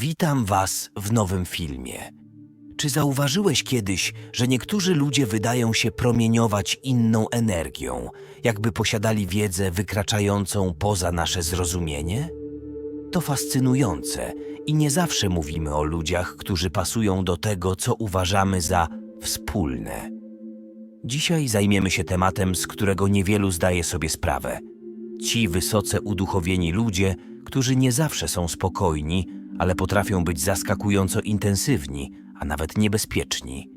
Witam Was w nowym filmie. Czy zauważyłeś kiedyś, że niektórzy ludzie wydają się promieniować inną energią, jakby posiadali wiedzę wykraczającą poza nasze zrozumienie? To fascynujące i nie zawsze mówimy o ludziach, którzy pasują do tego, co uważamy za wspólne. Dzisiaj zajmiemy się tematem, z którego niewielu zdaje sobie sprawę. Ci wysoce uduchowieni ludzie, którzy nie zawsze są spokojni, ale potrafią być zaskakująco intensywni, a nawet niebezpieczni.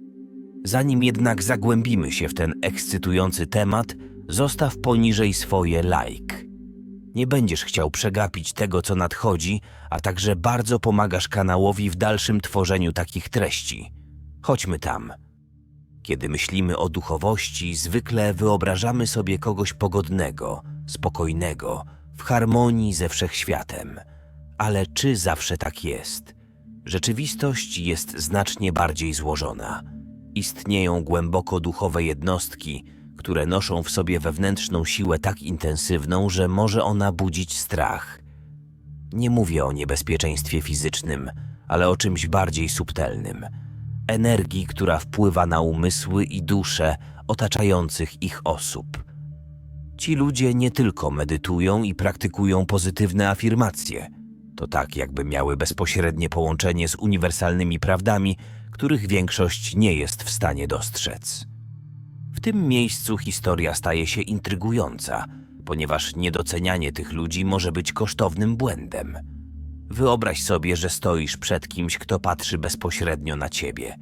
Zanim jednak zagłębimy się w ten ekscytujący temat, zostaw poniżej swoje like. Nie będziesz chciał przegapić tego, co nadchodzi, a także bardzo pomagasz kanałowi w dalszym tworzeniu takich treści. Chodźmy tam. Kiedy myślimy o duchowości, zwykle wyobrażamy sobie kogoś pogodnego, spokojnego, w harmonii ze wszechświatem. Ale czy zawsze tak jest? Rzeczywistość jest znacznie bardziej złożona. Istnieją głęboko duchowe jednostki, które noszą w sobie wewnętrzną siłę tak intensywną, że może ona budzić strach. Nie mówię o niebezpieczeństwie fizycznym, ale o czymś bardziej subtelnym energii, która wpływa na umysły i dusze otaczających ich osób. Ci ludzie nie tylko medytują i praktykują pozytywne afirmacje. To tak, jakby miały bezpośrednie połączenie z uniwersalnymi prawdami, których większość nie jest w stanie dostrzec. W tym miejscu historia staje się intrygująca, ponieważ niedocenianie tych ludzi może być kosztownym błędem. Wyobraź sobie, że stoisz przed kimś, kto patrzy bezpośrednio na ciebie.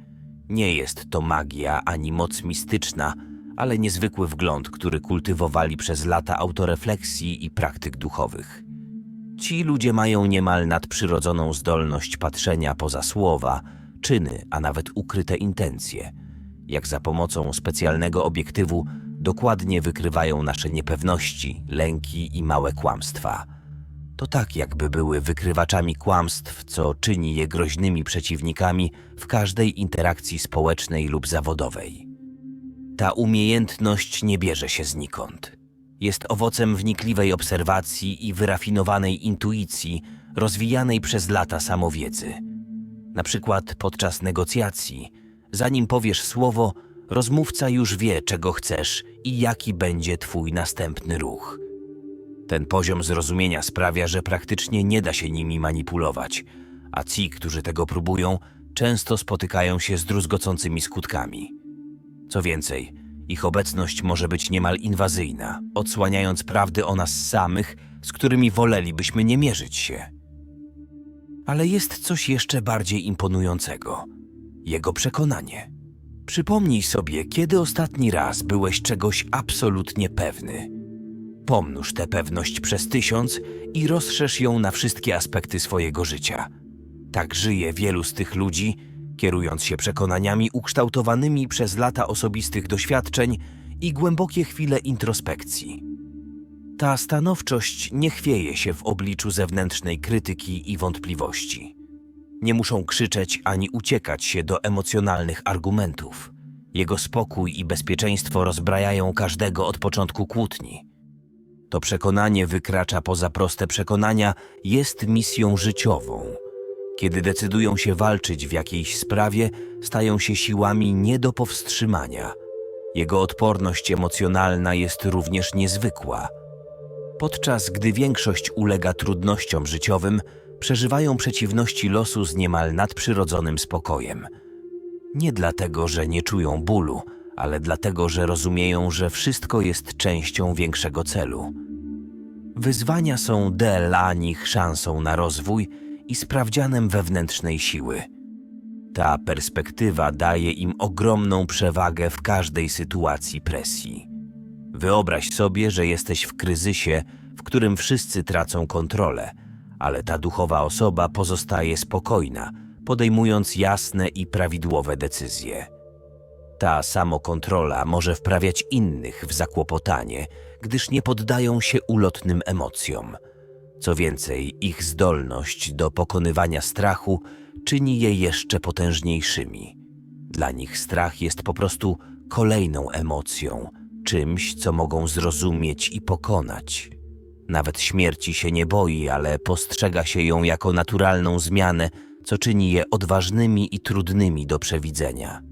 Nie jest to magia ani moc mistyczna, ale niezwykły wgląd, który kultywowali przez lata autorefleksji i praktyk duchowych. Ci ludzie mają niemal nadprzyrodzoną zdolność patrzenia poza słowa, czyny, a nawet ukryte intencje. Jak za pomocą specjalnego obiektywu dokładnie wykrywają nasze niepewności, lęki i małe kłamstwa. To tak, jakby były wykrywaczami kłamstw, co czyni je groźnymi przeciwnikami w każdej interakcji społecznej lub zawodowej. Ta umiejętność nie bierze się znikąd. Jest owocem wnikliwej obserwacji i wyrafinowanej intuicji, rozwijanej przez lata samowiedzy. Na przykład podczas negocjacji, zanim powiesz słowo, rozmówca już wie, czego chcesz i jaki będzie twój następny ruch. Ten poziom zrozumienia sprawia, że praktycznie nie da się nimi manipulować, a ci, którzy tego próbują, często spotykają się z druzgocącymi skutkami. Co więcej, ich obecność może być niemal inwazyjna, odsłaniając prawdy o nas samych, z którymi wolelibyśmy nie mierzyć się. Ale jest coś jeszcze bardziej imponującego jego przekonanie. Przypomnij sobie, kiedy ostatni raz byłeś czegoś absolutnie pewny. Pomnóż tę pewność przez tysiąc i rozszerz ją na wszystkie aspekty swojego życia. Tak żyje wielu z tych ludzi, kierując się przekonaniami ukształtowanymi przez lata osobistych doświadczeń i głębokie chwile introspekcji. Ta stanowczość nie chwieje się w obliczu zewnętrznej krytyki i wątpliwości. Nie muszą krzyczeć ani uciekać się do emocjonalnych argumentów. Jego spokój i bezpieczeństwo rozbrajają każdego od początku kłótni. To przekonanie wykracza poza proste przekonania, jest misją życiową. Kiedy decydują się walczyć w jakiejś sprawie, stają się siłami nie do powstrzymania. Jego odporność emocjonalna jest również niezwykła. Podczas gdy większość ulega trudnościom życiowym, przeżywają przeciwności losu z niemal nadprzyrodzonym spokojem. Nie dlatego, że nie czują bólu, ale dlatego, że rozumieją, że wszystko jest częścią większego celu. Wyzwania są dla nich szansą na rozwój i sprawdzianem wewnętrznej siły. Ta perspektywa daje im ogromną przewagę w każdej sytuacji presji. Wyobraź sobie, że jesteś w kryzysie, w którym wszyscy tracą kontrolę, ale ta duchowa osoba pozostaje spokojna, podejmując jasne i prawidłowe decyzje. Ta samokontrola może wprawiać innych w zakłopotanie, gdyż nie poddają się ulotnym emocjom. Co więcej, ich zdolność do pokonywania strachu czyni je jeszcze potężniejszymi. Dla nich strach jest po prostu kolejną emocją, czymś, co mogą zrozumieć i pokonać. Nawet śmierci się nie boi, ale postrzega się ją jako naturalną zmianę co czyni je odważnymi i trudnymi do przewidzenia.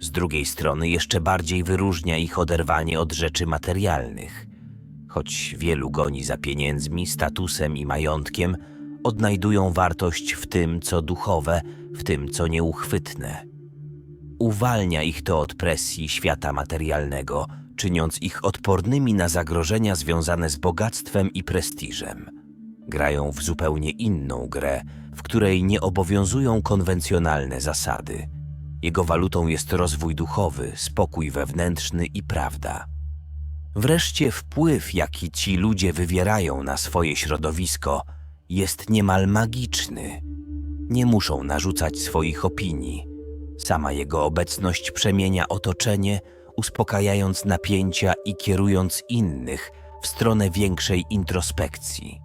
Z drugiej strony jeszcze bardziej wyróżnia ich oderwanie od rzeczy materialnych. Choć wielu goni za pieniędzmi, statusem i majątkiem, odnajdują wartość w tym, co duchowe, w tym, co nieuchwytne. Uwalnia ich to od presji świata materialnego, czyniąc ich odpornymi na zagrożenia związane z bogactwem i prestiżem. Grają w zupełnie inną grę, w której nie obowiązują konwencjonalne zasady. Jego walutą jest rozwój duchowy, spokój wewnętrzny i prawda. Wreszcie wpływ, jaki ci ludzie wywierają na swoje środowisko, jest niemal magiczny. Nie muszą narzucać swoich opinii. Sama jego obecność przemienia otoczenie, uspokajając napięcia i kierując innych w stronę większej introspekcji.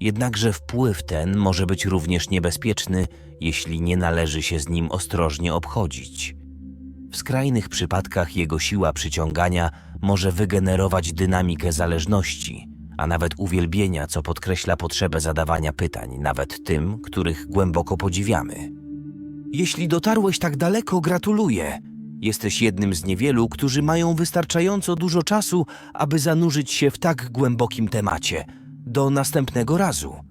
Jednakże wpływ ten może być również niebezpieczny, jeśli nie należy się z nim ostrożnie obchodzić. W skrajnych przypadkach jego siła przyciągania może wygenerować dynamikę zależności, a nawet uwielbienia, co podkreśla potrzebę zadawania pytań, nawet tym, których głęboko podziwiamy. Jeśli dotarłeś tak daleko, gratuluję. Jesteś jednym z niewielu, którzy mają wystarczająco dużo czasu, aby zanurzyć się w tak głębokim temacie. Do następnego razu.